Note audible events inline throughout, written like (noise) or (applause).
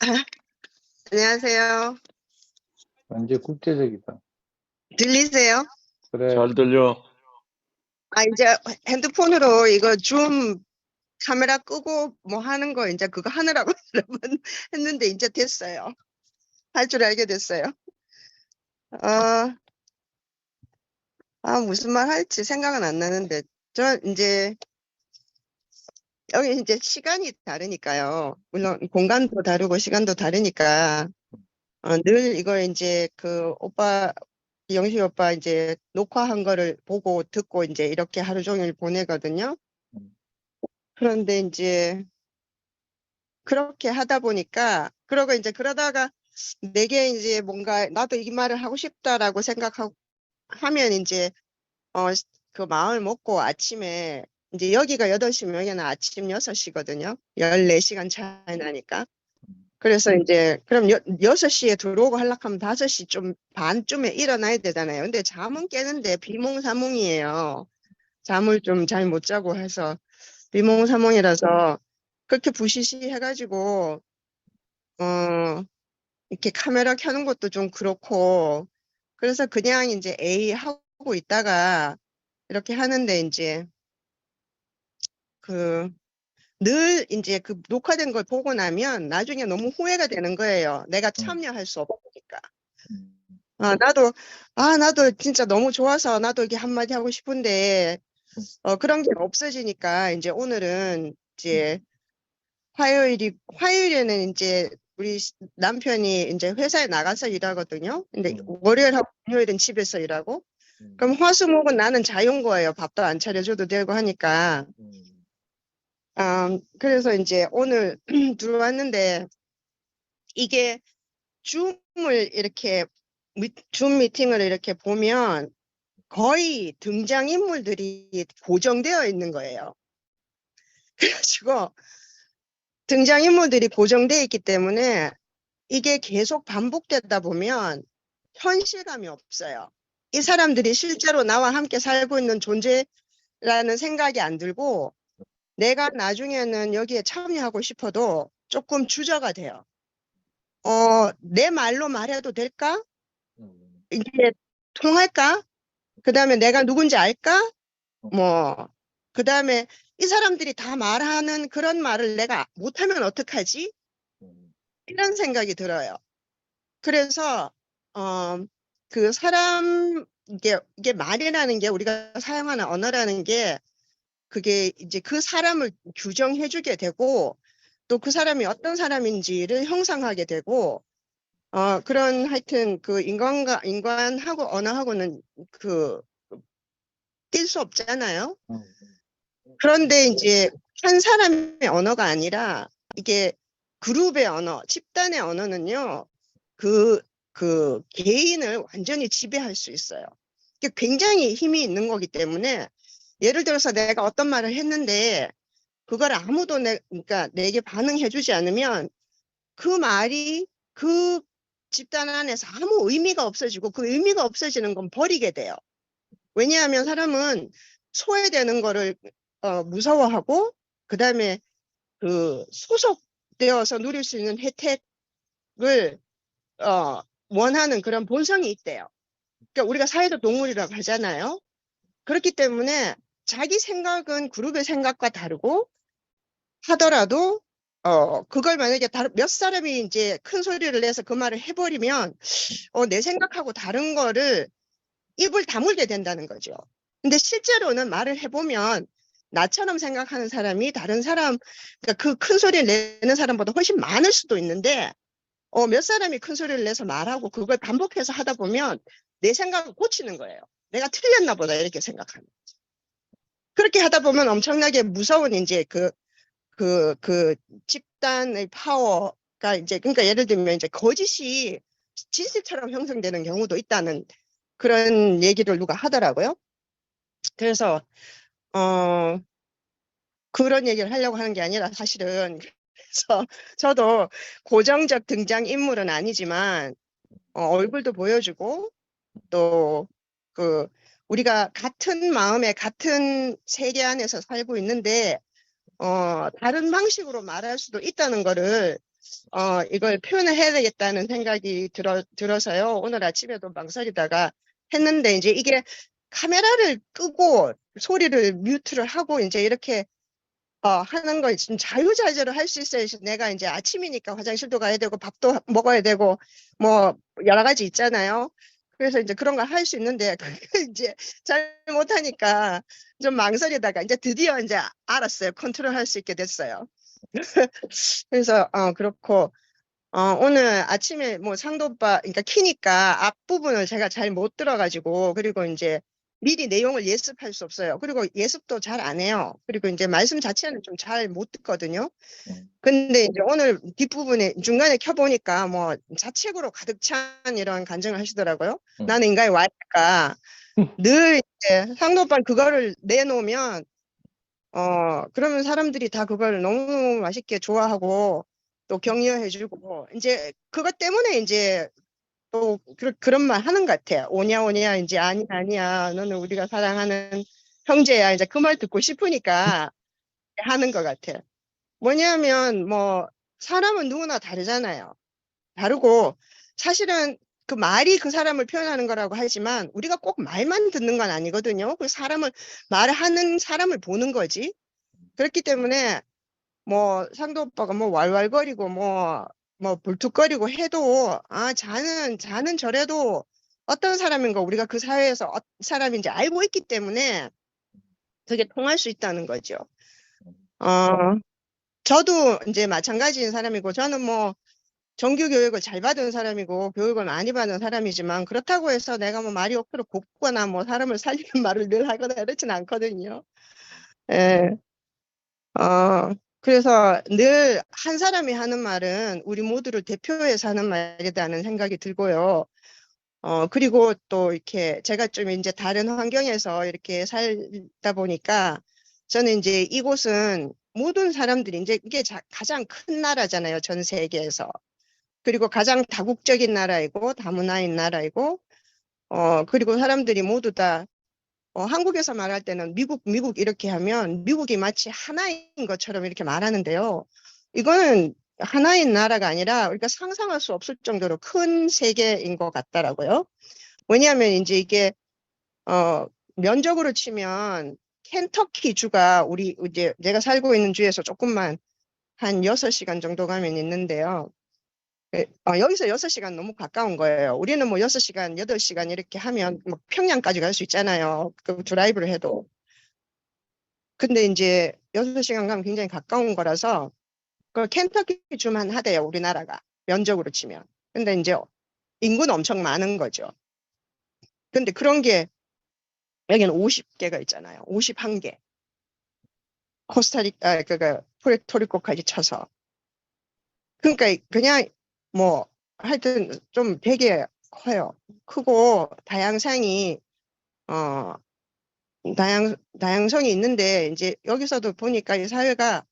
(laughs) 안녕하세요. 완전 국제적이다. 들리세요? 그래. 잘 들려. 아, 이제 핸드폰으로 이거 줌 카메라 끄고 뭐 하는 거 이제 그거 하느라고 (laughs) 여러분 했는데 이제 됐어요. 할 줄 알게 됐어요. 아, 아, 무슨 말 할지 생각은 안 나는데, 저 이제 여기 이제 시간이 다르니까요. 물론 공간도 다르고 시간도 다르니까, 어, 늘 이거 이제 그 오빠, 영식 오빠 이제 녹화한 거를 보고 듣고 이제 이렇게 하루 종일 보내거든요. 그런데 이제 그렇게 하다 보니까, 그러고 이제 그러다가 내게 이제 뭔가 나도 이 말을 하고 싶다라고 생각하고 하면 이제 어 그 마음을 먹고 아침에 이제 여기가 8시면 여기는 아침 6시거든요. 14시간 차이 나니까. 그래서 이제 그럼 여, 6시에 들어오고 하려면 5시 좀 반쯤에 일어나야 되잖아요. 근데 잠은 깨는데 비몽사몽이에요. 잠을 좀 잘 못 자고 해서 비몽사몽이라서 그렇게 부시시 해가지고 어 이렇게 카메라 켜는 것도 좀 그렇고 그래서 그냥 이제 A 하고 있다가 이렇게 하는데 이제 그 늘 이제 그 녹화된 걸 보고 나면 나중에 너무 후회가 되는 거예요. 내가 참여할 수 없으니까. 아, 나도, 아, 나도 진짜 너무 좋아서 나도 이게 한마디 하고 싶은데, 어, 그런 게 없어지니까 이제 오늘은 이제 화요일이, 화요일에는 이제 우리 시- 남편이 이제 회사에 나가서 일하거든요. 근데 음. 월요일하고 금요일은 집에서 일하고, 그럼 화수목은 나는 자유인 거예요. 밥도 안 차려줘도 되고 하니까. 음, 그래서 이제 오늘 (clears throat) 들어왔는데 이게 줌을 이렇게 미- 줌 미팅을 이렇게 보면 거의 등장인물들이 고정되어 있는 거예요. (laughs) 그래가지고 등장인물들이 고정되어 있기 때문에 이게 계속 반복되다 보면 현실감이 없어요. 이 사람들이 실제로 나와 함께 살고 있는 존재라는 생각이 안 들고 내가 나중에는 여기에 참여하고 싶어도 조금 주저가 돼요. 어, 내 말로 말해도 될까? 이게 통할까? 그 다음에 내가 누군지 알까? 뭐, 그 다음에 이 사람들이 다 말하는 그런 말을 내가 못하면 어떡하지? 이런 생각이 들어요. 그래서, 어, 그 사람, 이게, 이게 말이라는 게 우리가 사용하는 언어라는 게 그게 이제 그 사람을 규정해 주게 되고 또 그 사람이 어떤 사람인지를 형상하게 되고 어 그런 하여튼 그 인간과 인간하고 언어하고는 그 뛸 수 없잖아요. 그런데 이제 한 사람의 언어가 아니라 이게 그룹의 언어, 집단의 언어는요. 그, 그 개인을 완전히 지배할 수 있어요. 굉장히 힘이 있는 거기 때문에 예를 들어서 내가 어떤 말을 했는데 그걸 아무도 내, 그러니까 내게 반응해 주지 않으면 그 말이 그 집단 안에서 아무 의미가 없어지고 그 의미가 없어지는 건 버리게 돼요. 왜냐하면 사람은 소외되는 거를 어, 무서워하고 그 다음에 그 소속되어서 누릴 수 있는 혜택을 어, 원하는 그런 본성이 있대요. 그러니까 우리가 사회적 동물이라고 하잖아요. 그렇기 때문에 자기 생각은 그룹의 생각과 다르고 하더라도 어 그걸 만약에 다른 몇 사람이 이제 큰 소리를 내서 그 말을 해버리면 어 내 생각하고 다른 거를 입을 다물게 된다는 거죠. 근데 실제로는 말을 해보면 나처럼 생각하는 사람이 다른 사람 그러니까 그 큰 소리를 내는 사람보다 훨씬 많을 수도 있는데 어 몇 사람이 큰 소리를 내서 말하고 그걸 반복해서 하다 보면 내 생각을 고치는 거예요. 내가 틀렸나 보다 이렇게 생각하는. 그렇게 하다 보면 엄청나게 무서운 이제 그, 그, 그 집단의 파워가 이제, 그러니까 예를 들면 이제 거짓이 진실처럼 형성되는 경우도 있다는 그런 얘기를 누가 하더라고요. 그래서, 어, 그런 얘기를 하려고 하는 게 아니라 사실은, 그래서 (laughs) 저도 고정적 등장 인물은 아니지만, 어, 얼굴도 보여주고, 또, 그, 우리가 같은 마음에 같은 세계 안에서 살고 있는데, 어, 다른 방식으로 말할 수도 있다는 거를 어, 이걸 표현을 해야 되겠다는 생각이 들어, 들어서요. 오늘 아침에도 망설이다가 했는데 이제 이게 카메라를 끄고 소리를 뮤트를 하고 이제 이렇게 어, 하는 걸좀 자유자재로 할 수 있어야 내가 이제 아침이니까 화장실도 가야 되고 밥도 먹어야 되고 뭐 여러 가지 있잖아요. 그래서 이제 그런 걸 할 수 있는데 (laughs) 그게 이제 잘 못하니까 좀 망설이다가 이제 드디어 이제 알았어요. 컨트롤 할 수 있게 됐어요. (laughs) 그래서 어 그렇고 어 오늘 아침에 뭐 상도빠 그러니까 키니까 앞 부분을 제가 잘 못 들어가지고 그리고 이제 미리 내용을 예습할 수 없어요. 그리고 예습도 잘 안 해요. 그리고 이제 말씀 자체는 좀 잘 못 듣거든요. 음. 근데 이제 오늘 뒷부분에 중간에 켜보니까 뭐 자책으로 가득 찬 이런 간증을 하시더라고요. 음. 나는 인간의 와이프가 (laughs) 늘 이제 상도빠 그거를 내놓으면 어 그러면 사람들이 다 그걸 너무 맛있게 좋아하고 또 격려해주고 이제 그것 때문에 이제 또 그, 그런 말 하는 것 같아요. 오냐 오냐 이제 아니 아니야 너는 우리가 사랑하는 형제야 이제 그 말 듣고 싶으니까 하는 것 같아요. 뭐냐면 뭐 사람은 누구나 다르잖아요. 다르고 사실은 그 말이 그 사람을 표현하는 거라고 하지만 우리가 꼭 말만 듣는 건 아니거든요. 그 사람을 말하는 사람을 보는 거지. 그렇기 때문에 뭐 상도 오빠가 뭐 왈왈거리고 뭐 뭐 불툭거리고 해도 아 자는 자는 저래도 어떤 사람인 거 우리가 그 사회에서 어떤 사람인지 알고 있기 때문에 그게 통할 수 있다는 거죠. 어 저도 이제 마찬가지인 사람이고 저는 뭐 정규 교육을 잘 받은 사람이고 교육을 많이 받은 사람이지만 그렇다고 해서 내가 뭐 말이 억수로 곱거나 뭐 사람을 살리는 (laughs) 말을 늘 하거나 그렇진 않거든요. 예. 어, 그래서 늘 한 사람이 하는 말은 우리 모두를 대표해서 하는 말이라는 생각이 들고요. 어, 그리고 또 이렇게 제가 좀 이제 다른 환경에서 이렇게 살다 보니까 저는 이제 이곳은 모든 사람들이 이제 이게 자- 가장 큰 나라잖아요. 전 세계에서. 그리고 가장 다국적인 나라이고 다문화인 나라이고 어, 그리고 사람들이 모두 다 어, 한국에서 말할 때는 미국, 미국 이렇게 하면 미국이 마치 하나인 것처럼 이렇게 말하는데요. 이거는 하나인 나라가 아니라 우리가 상상할 수 없을 정도로 큰 세계인 것 같더라고요. 왜냐하면 이제 이게 어, 면적으로 치면 켄터키 주가 우리 이제 내가 살고 있는 주에서 조금만 한 6시간 정도 가면 있는데요. 예, 어, 여기서 6시간 너무 가까운 거예요. 우리는 뭐 6시간, 8시간 이렇게 하면 뭐 평양까지 갈 수 있잖아요. 그 드라이브를 해도. 근데 이제 6시간 가면 굉장히 가까운 거라서 그 켄터키 주만 하대요. 우리나라가. 면적으로 치면. 근데 이제 인구는 엄청 많은 거죠. 근데 그런 게 여기는 50개가 있잖아요. 51개. 코스타리카, 그니까 푸레토리코까지 쳐서. 그러니까 그냥 뭐 하여튼 좀 되게 커요. 크고 다양성이 어 다양 다양성이 있는데 이제 여기서도 보니까 이 사회가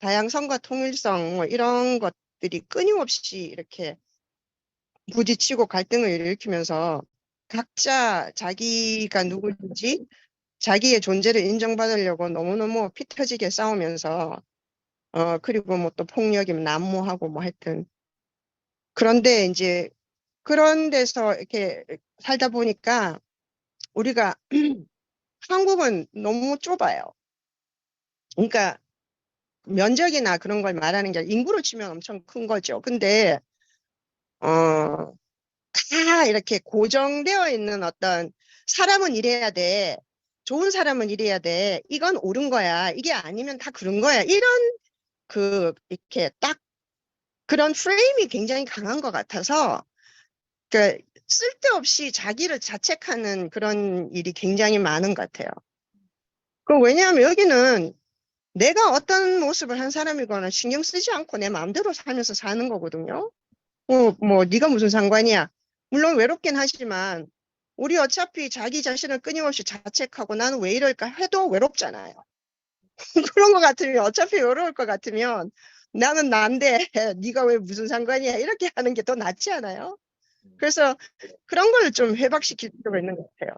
다양성과 통일성 뭐 이런 것들이 끊임없이 이렇게 부딪히고 갈등을 일으키면서 각자 자기가 누구인지 자기의 존재를 인정받으려고 너무너무 피 터지게 싸우면서 어 그리고 뭐 또 폭력이면 난무하고 뭐 하여튼 그런데 이제 그런 데서 이렇게 살다 보니까 우리가 (clears throat) 한국은 너무 좁아요. 그러니까 면적이나 그런 걸 말하는 게 인구로 치면 엄청 큰 거죠. 근데 어, 다 이렇게 고정되어 있는 어떤 사람은 이래야 돼. 좋은 사람은 이래야 돼. 이건 옳은 거야. 이게 아니면 다 그런 거야. 이런 그 이렇게 딱 그런 프레임이 굉장히 강한 것 같아서 그 쓸데없이 자기를 자책하는 그런 일이 굉장히 많은 것 같아요. 그 왜냐하면 여기는 내가 어떤 모습을 한 사람이거나 신경 쓰지 않고 내 마음대로 살면서 사는 거거든요. 뭐, 뭐 네가 무슨 상관이야. 물론 외롭긴 하지만 우리 어차피 자기 자신을 끊임없이 자책하고 나는 왜 이럴까 해도 외롭잖아요. (laughs) 그런 것 같으면 어차피 외로울 것 같으면 나는 난데 (laughs) 네가 왜 무슨 상관이야 이렇게 하는 게 더 낫지 않아요? 그래서 그런 걸 좀 회복시킬 필요가 있는 것 같아요.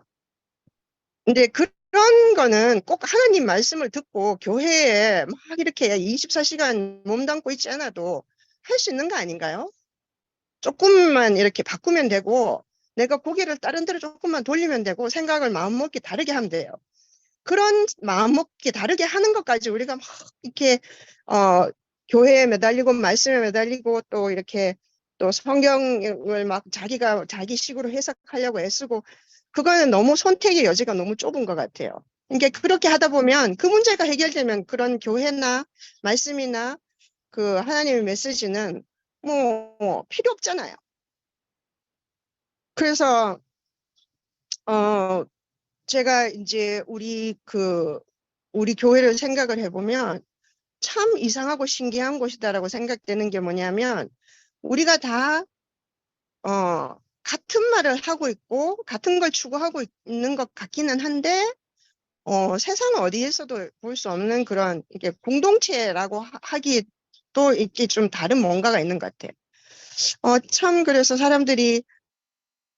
근데 그런 거는 꼭 하나님 말씀을 듣고 교회에 막 이렇게 24시간 몸담고 있지 않아도 할 수 있는 거 아닌가요? 조금만 이렇게 바꾸면 되고 내가 고개를 다른 데로 조금만 돌리면 되고 생각을 마음먹기 다르게 하면 돼요. 그런 마음먹기 다르게 하는 것까지 우리가 막 이렇게 어 교회에 매달리고 말씀에 매달리고 또 이렇게 또 성경을 막 자기가 자기 식으로 해석하려고 애쓰고 그거는 너무 선택의 여지가 너무 좁은 것 같아요. 그러니까 그렇게 하다 보면 그 문제가 해결되면 그런 교회나 말씀이나 그 하나님의 메시지는 뭐 필요 없잖아요. 그래서 어 제가 이제 우리 그 우리 교회를 생각을 해보면 참 이상하고 신기한 곳이다라고 생각되는 게 뭐냐면 우리가 다 어, 같은 말을 하고 있고 같은 걸 추구하고 있는 것 같기는 한데 어, 세상 어디에서도 볼 수 없는 그런 이게 공동체라고 하- 하기도 이게 좀 다른 뭔가가 있는 것 같아요. 어, 참 그래서 사람들이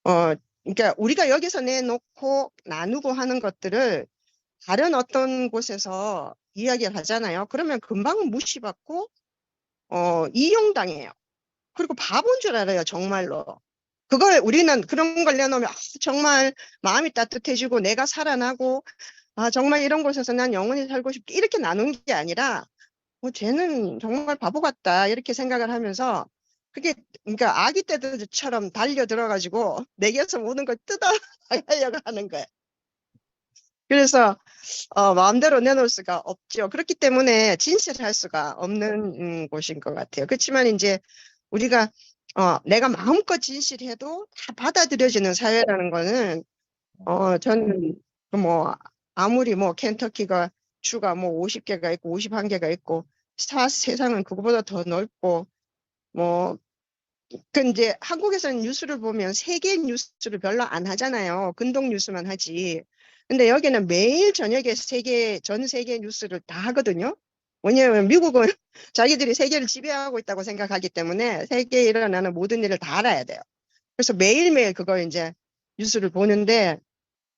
어, 그러니까 우리가 여기서 내놓고 나누고 하는 것들을 다른 어떤 곳에서 이야기를 하잖아요. 그러면 금방 무시받고 어, 이용당해요. 그리고 바본 줄 알아요, 정말로. 그걸 우리는 그런 걸 내놓으면 아, 정말 마음이 따뜻해지고 내가 살아나고 아, 정말 이런 곳에서 난 영원히 살고 싶게 이렇게 나눈 게 아니라 뭐 쟤는 정말 바보 같다 이렇게 생각을 하면서 그게 그러니까 아기 떼들처럼 달려 들어가지고 내게서 모든 걸 뜯어 (laughs) 나가려고 하는 거예요. 그래서 어, 마음대로 내놓을 수가 없죠. 그렇기 때문에 진실할 수가 없는 음, 곳인 것 같아요. 그렇지만 이제 우리가 어, 내가 마음껏 진실해도 다 받아들여지는 사회라는 거는 어, 저는 뭐 아무리 뭐 켄터키가 주가 뭐 50개가 있고 51개가 있고 사, 세상은 그거보다 더 넓고 뭐 그 이제 한국에서는 뉴스를 보면 세계 뉴스를 별로 안 하잖아요. 근동 뉴스만 하지. 근데 여기는 매일 저녁에 세계 전 세계 뉴스를 다 하거든요. 왜냐하면 미국은 (laughs) 자기들이 세계를 지배하고 있다고 생각하기 때문에 세계에 일어나는 모든 일을 다 알아야 돼요. 그래서 매일매일 그거 이제 뉴스를 보는데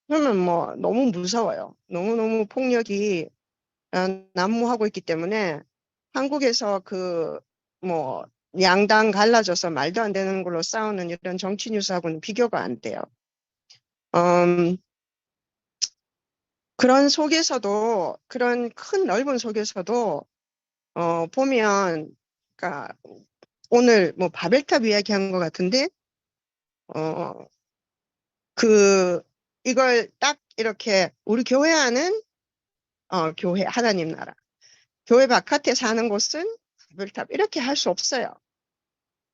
그러면 뭐 너무 무서워요. 너무너무 폭력이 어, 난무하고 있기 때문에 한국에서 그 뭐 양당 갈라져서 말도 안 되는 걸로 싸우는 이런 정치 뉴스하고는 비교가 안 돼요. 음, 그런 속에서도 그런 큰 넓은 속에서도 어 보면 그러니까 오늘 뭐 바벨탑 이야기한 것 같은데 어 그 이걸 딱 이렇게 우리 교회 안은 어 교회 하나님 나라 교회 바깥에 사는 곳은 바벨탑 이렇게 할 수 없어요.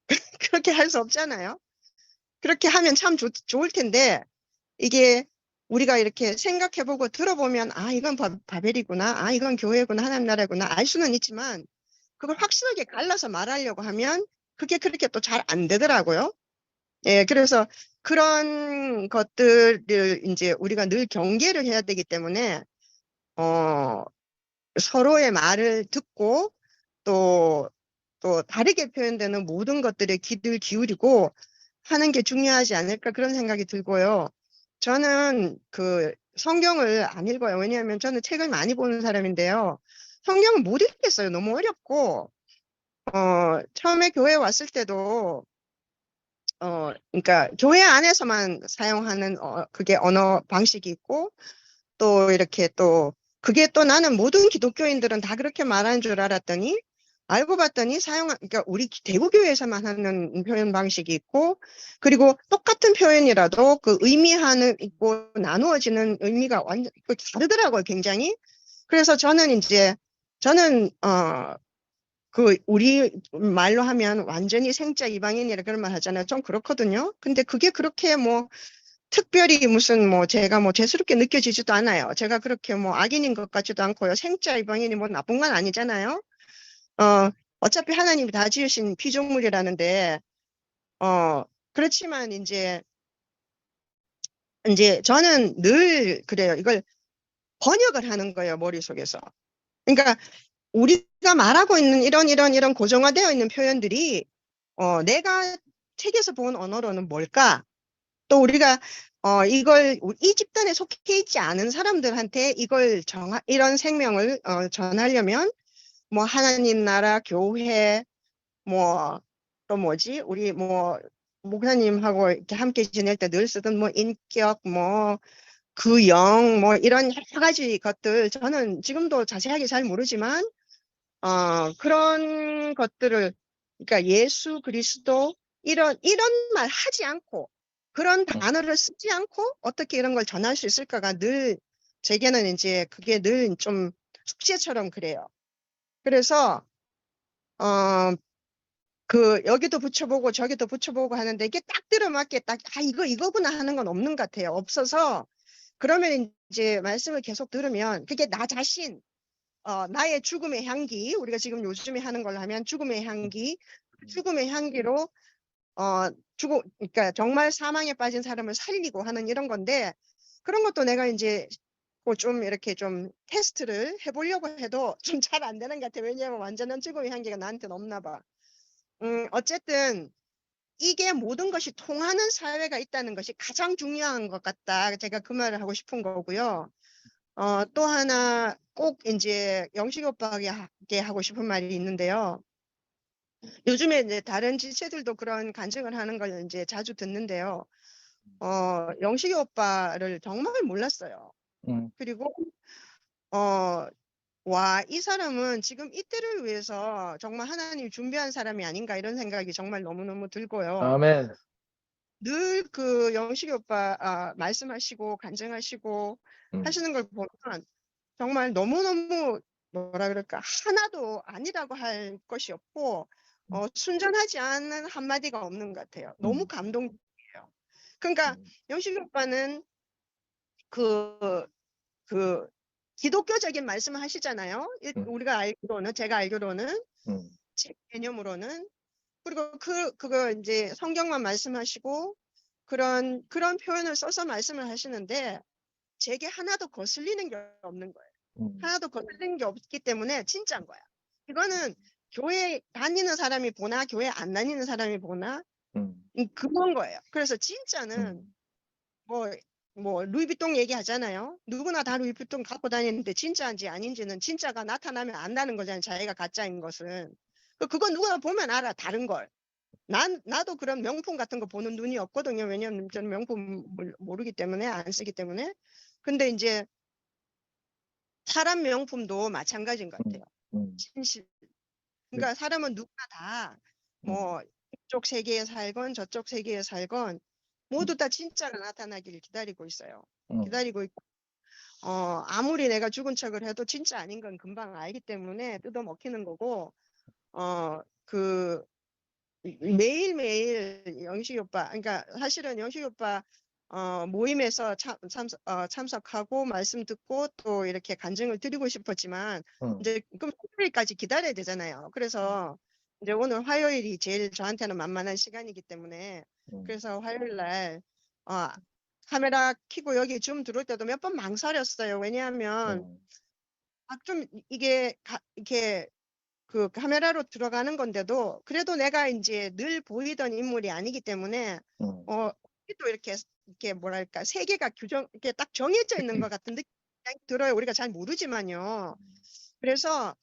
(laughs) 그렇게 할 수 없잖아요. 그렇게 하면 참 좋, 좋을 텐데 이게 우리가 이렇게 생각해보고 들어보면 아 이건 바, 바벨이구나 아 이건 교회구나 하나님 나라구나 알 수는 있지만 그걸 확실하게 갈라서 말하려고 하면 그게 그렇게 또 잘 안 되더라고요. 예, 그래서 그런 것들을 이제 우리가 늘 경계를 해야 되기 때문에 어 서로의 말을 듣고 또또 다르게 표현되는 모든 것들에 귀를 기울이고 하는 게 중요하지 않을까 그런 생각이 들고요. 저는 그 성경을 안 읽어요. 왜냐하면 저는 책을 많이 보는 사람인데요. 성경을 못 읽겠어요. 너무 어렵고 어 처음에 교회 왔을 때도 어 그러니까 교회 안에서만 사용하는 어 그게 언어 방식이 있고 또 이렇게 또 그게 또 나는 모든 기독교인들은 다 그렇게 말하는 줄 알았더니 알고 봤더니 사용, 그러니까 우리 대구교회에서만 하는 표현 방식이 있고, 그리고 똑같은 표현이라도 그 의미하는, 있고, 나누어지는 의미가 완전 그 다르더라고요, 굉장히. 그래서 저는 이제, 저는, 어, 그, 우리 말로 하면 완전히 생자 이방인이라 그런 말 하잖아요. 좀 그렇거든요. 근데 그게 그렇게 뭐, 특별히 무슨 뭐 제가 뭐 죄스럽게 느껴지지도 않아요. 제가 그렇게 뭐 악인인 것 같지도 않고요. 생자 이방인이 뭐 나쁜 건 아니잖아요. 어, 어차피 하나님이 다 지으신 피조물이라는데, 어, 그렇지만 이제, 이제 저는 늘 그래요. 이걸 번역을 하는 거예요. 머릿속에서. 그러니까 우리가 말하고 있는 이런 이런 이런 고정화되어 있는 표현들이, 어, 내가 책에서 본 언어로는 뭘까? 또 우리가 어 이걸 이 집단에 속해 있지 않은 사람들한테 이걸 정 이런 생명을 어, 전하려면 뭐 하나님 나라 교회 뭐 또 뭐지 우리 뭐 목사님하고 이렇게 함께 지낼 때 늘 쓰던 뭐 인격 뭐 그 영 뭐 이런 여러 가지 것들 저는 지금도 자세하게 잘 모르지만 어 그런 것들을 그러니까 예수 그리스도 이런 이런 말 하지 않고 그런 단어를 쓰지 않고 어떻게 이런 걸 전할 수 있을까가 늘 제게는 이제 그게 늘 좀 숙제처럼 그래요. 그래서 어 그 여기도 붙여보고 저기도 붙여보고 하는데 이게 딱 들어맞게 딱 아 이거 이거구나 하는 건 없는 것 같아요. 없어서 그러면 이제 말씀을 계속 들으면 그게 나 자신 어 나의 죽음의 향기 우리가 지금 요즘에 하는 걸로 하면 죽음의 향기 죽음의 향기로 어 죽어 그러니까 정말 사망에 빠진 사람을 살리고 하는 이런 건데 그런 것도 내가 이제 뭐 좀 이렇게 좀 테스트를 해보려고 해도 (laughs) 좀 잘 안 되는 것 같아. 왜냐하면 완전한 죽음의 향기가 나한테는 없나 봐. 음, 어쨌든 이게 모든 것이 통하는 사회가 있다는 것이 가장 중요한 것 같다. 제가 그 말을 하고 싶은 거고요. 어, 또 하나 꼭 이제 영식 오빠에게 하고 싶은 말이 있는데요. 요즘에 이제 다른 지체들도 그런 간증을 하는 걸 이제 자주 듣는데요. 어, 영식이 오빠를 정말 몰랐어요. 음, 그리고 어, 와, 이 사람은 지금 이때를 위해서 정말 하나님이 준비한 사람이 아닌가 이런 생각이 정말 너무너무 들고요. 아멘. 늘 그 영식이 오빠 아, 말씀하시고 간증하시고 음, 하시는 걸 보면 정말 너무너무 뭐라 그럴까 하나도 아니라고 할 것이 없고 어, 순전하지 않은 한마디가 없는 것 같아요. 너무 음. 감동이에요. 그러니까 음, 영식이 오빠는 그, 그 기독교적인 말씀을 하시잖아요. 이- 음. 우리가 알기로는 제가 알기로는 음, 제 개념으로는 그리고 그 그거 이제 성경만 말씀하시고 그런 그런 표현을 써서 말씀을 하시는데 제게 하나도 거슬리는 게 없는 거예요. 음, 하나도 거슬리는 게 없기 때문에 진짜인 거야. 이거는 교회 다니는 사람이 보나 교회 안 다니는 사람이 보나 음, 음, 그런 거예요. 그래서 진짜는 음, 뭐, 뭐, 루이비통 얘기하잖아요. 누구나 다 루이비통 갖고 다니는데 진짜인지 아닌지는 진짜가 나타나면 안다는 거잖아요. 자기가 가짜인 것은. 그- 그거 누가 보면 알아. 다른 걸. 난, 나도 그런 명품 같은 거 보는 눈이 없거든요. 왜냐면 저는 명품 몰- 모르기 때문에, 안 쓰기 때문에. 근데 이제 사람 명품도 마찬가지인 것 같아요. 음, 진실. 그러니까 사람은 누구나 다 뭐 이쪽 세계에 살건 저쪽 세계에 살건 모두 다 진짜가 나타나기를 기다리고 있어요. 음, 기다리고 있고 어 아무리 내가 죽은 척을 해도 진짜 아닌 건 금방 알기 때문에 뜯어 먹히는 거고 어 그 매일매일 영식이 오빠 그러니까 사실은 영식이 오빠 어 모임에서 참, 참석, 어, 참석하고 말씀 듣고 또 이렇게 간증을 드리고 싶었지만 음, 이제 그럼 토요일까지 기다려야 되잖아요. 그래서 이제 오늘 화요일이 제일 저한테는 만만한 시간이기 때문에 음, 그래서 화요일 날 어, 카메라 켜고 여기 줌 들어올 때도 몇 번 망설였어요. 왜냐하면 음, 아, 좀 이게 가, 이렇게 그 카메라로 들어가는 건데도 그래도 내가 이제 늘 보이던 인물이 아니기 때문에 음, 어, 또 이렇게 이렇게 뭐랄까 세계가 규정 이렇게 딱 정해져 있는 것 같은 느낌이 들어요. 우리가 잘 모르지만요. 그래서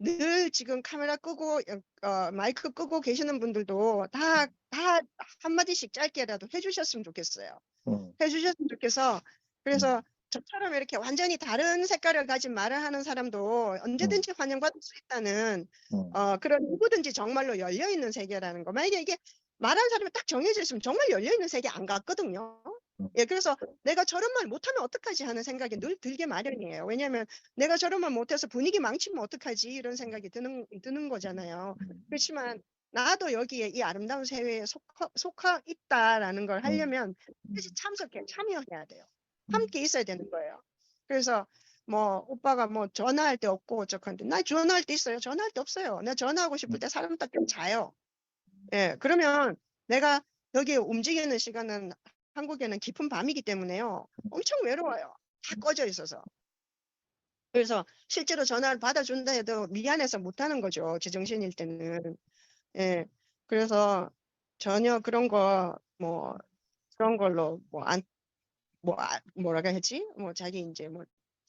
늘 지금 카메라 끄고 어, 마이크 끄고 계시는 분들도 다 다 한마디씩 짧게라도 해주셨으면 좋겠어요. 음, 해주셨으면 좋겠어. 그래서 저처럼 이렇게 완전히 다른 색깔을 가진 말을 하는 사람도 언제든지 환영받을 수 있다는 음, 어, 그런 누구든지 정말로 열려 있는 세계라는 거. 만약에 이게 말하는 사람이 딱 정해져 있으면 정말 열려 있는 세계 안 갔거든요. 음. 예, 그래서 내가 저런 말 못하면 어떡하지 하는 생각이 늘 들게 마련이에요. 왜냐하면 내가 저런 말 못해서 분위기 망치면 어떡하지 이런 생각이 드는 드는 거잖아요. 음, 그렇지만 나도 여기에 이 아름다운 세계에 속하, 속하 있다라는 걸 하려면 반드시 참석해 참여해야 돼요. 함께 있어야 되는 거예요. 그래서 뭐 오빠가 뭐 전화할 때 없고 어쩌건데 나 전화할 때 있어요. 전화할 때 없어요. 나 전화하고 싶을 때 사람 딱 자요. 예, 그러면 내가 여기 움직이는 시간은 한국에는 깊은 밤이기 때문에요. 엄청 외로워요. 다 꺼져 있어서. 그래서 실제로 전화를 받아준다 해도 미안해서 못하는 거죠. 제정신일 때는. 예, 그래서 전혀 그런 거 뭐 그런 걸로 뭐 안 뭐 아, 뭐라고 하지? 뭐 자기 이제 뭐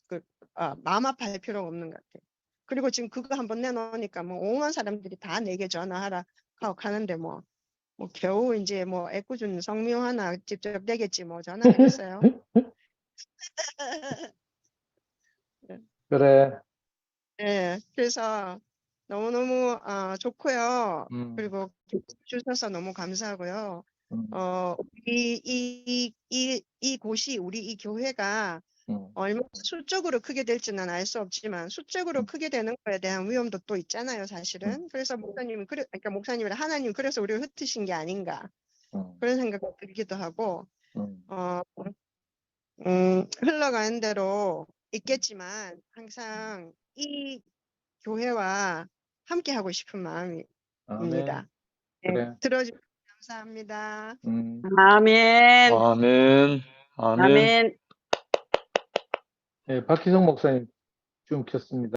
그 아, 마음 아파할 필요가 없는 것 같아요. 그리고 지금 그거 한번 내놓으니까 뭐 5만 사람들이 다 내게 전화하라 하고 가는데 뭐, 뭐 겨우 이제 뭐 애꿎은 성묘 하나 직접 되겠지 뭐 전화하겠어요. (laughs) 그래. 예, 그래서 너무너무 아, 좋고요. 음, 그리고 주셔서 너무 감사하고요. 음, 어, 우리 이, 이, 이 곳이 우리 이 교회가 음, 얼마나 수적으로 크게 될지는 알 수 없지만 수적으로 음. 크게 되는 거에 대한 위험도 또 있잖아요, 사실은. 그래서 목사님이 그래, 그러니까 목사님이라 하나님 그래서 우리를 흩으신 게 아닌가 음, 그런 생각이 들기도 하고 음, 어, 음, 흘러가는 대로 있겠지만 항상 이 교회와 함께 하고 싶은 마음입니다. 아멘. 네, 그래. 들어주셔서 감사합니다. 음, 아멘. 아멘. 아멘. 아멘. 예, 박희성 목사님 좀 켰습니다.